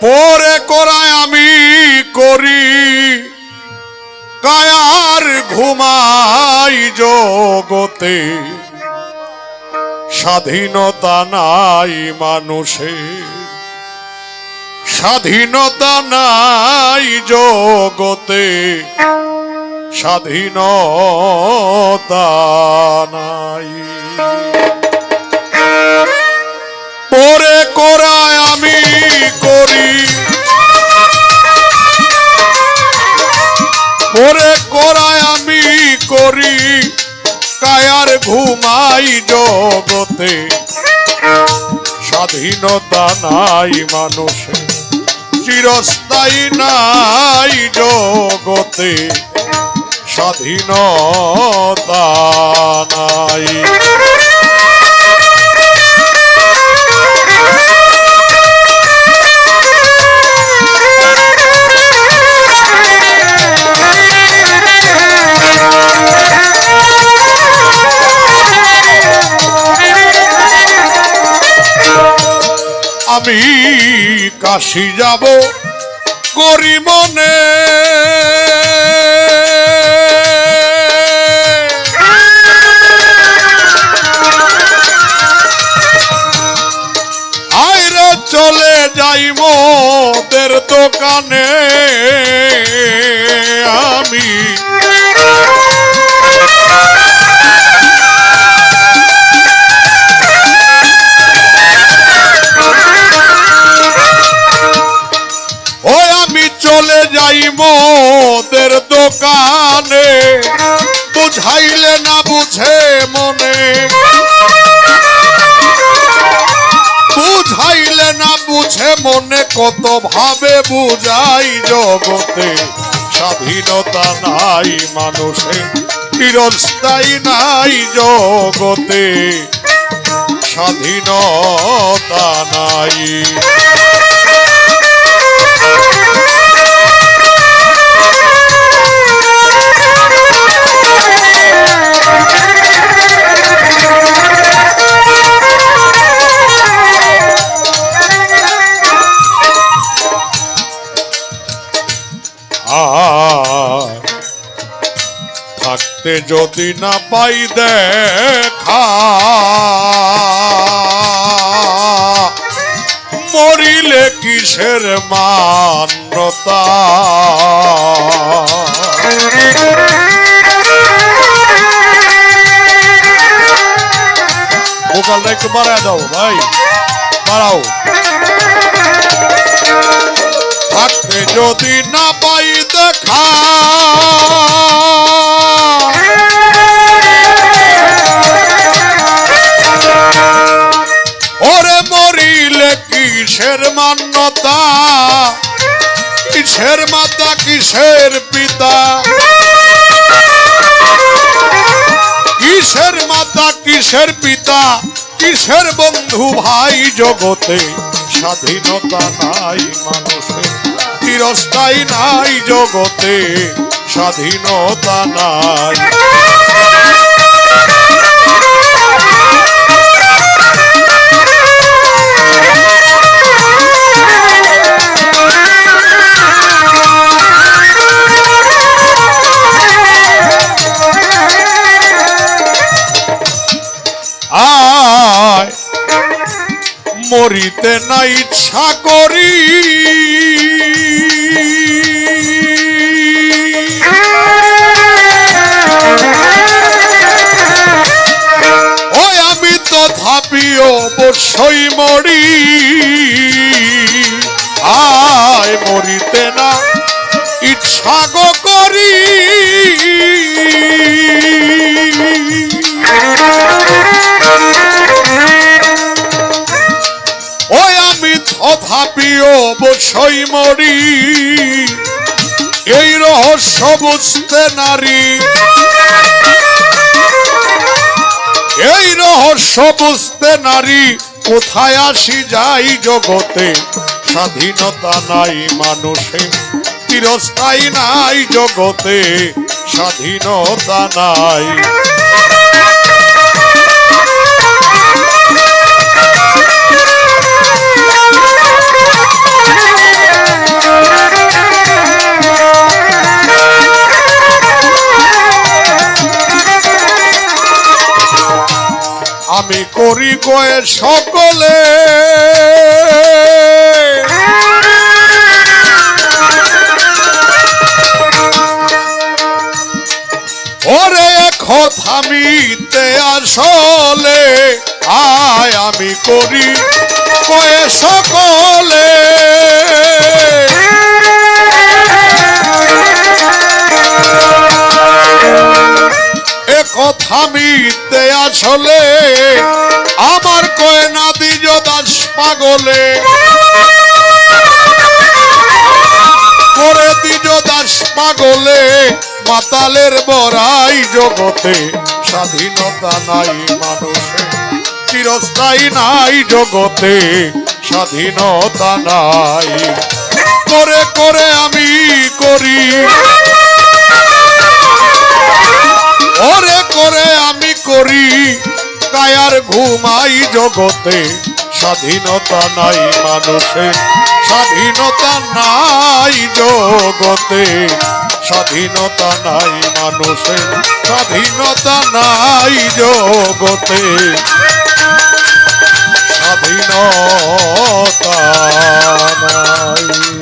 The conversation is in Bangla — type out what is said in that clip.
পরে করায় আমি করি। কায়ার ঘুমাই জগতে। স্বাধীনতা নাই মানুষে। স্বাধীনতা নাই জগতে। স্বাধীনতা নাই। করি। পরে করায় আমি করি, কায়ার ঘুমাই জগতে। স্বাধীনতা নাই মানুষে, চিরস্থায়ী নাই জগতে। স্বাধীনতা আমি কাশি যাব করি মনে। আইরা চলে যাই মোদের দোকানে। বুঝাইলে না বুঝে মনে। বুঝাইলে না বুঝে মনে কত ভাবে বুঝাই জগতে। স্বাধীনতা নাই মানুষে, চিরস্থায়ী নাই জগতে। স্বাধীনতা নাই। থাকতে যদি না পাই দেখা। মরিলে কিসের মান্যতা? ভোকালটা একটু বাড়ায় দাও, ভাই। বাড়াও। থাকতে যদি না পাই দেখা। কিসের মাতা, কিসের পিতা? কিসের মাতা, কিসের পিতা? কিসের বন্ধু ভাই জগতে? স্বাধীনতা নাই মানুষের চিরস্থায়ী নাই জগতে, স্বাধীনতা নাই। মরিতে না ইচ্ছা করি। ওই আমি তো থাপি অবশ্যই মরি। আয় মরিতে না ইচ্ছা গো করি। অবশ্যই মরি। এই রহস্য বুঝতে নারী। এই রহস্য বুঝতে নারী, কোথায় আসি যাই জগতে? স্বাধীনতা নাই মানুষে, চিরস্থায়ী নাই জগতে, স্বাধীনতা নাই। আমি করি গয়ে সকলে। ওরে কথা মিতে আসলে আয় আমি করি কয়ে সকলে। এ আসলে আমার কয়ে না দিজ দাস পাগলে। করে দিজ দাস পাগলে, মাতালের বড়াই জগতে স্বাধীনতা নাই মানুষে। চিরস্থায়ী নাই জগতে স্বাধীনতা নাই। করে করে আমি করি। ওরে, করে আমি করি কায়ার ঘুমাই জগতে। স্বাধীনতা নাই মানুষে, স্বাধীনতা নাই জগতে। স্বাধীনতা নাই মানুষে, স্বাধীনতা নাই জগতে। স্বাধীনতা নাই।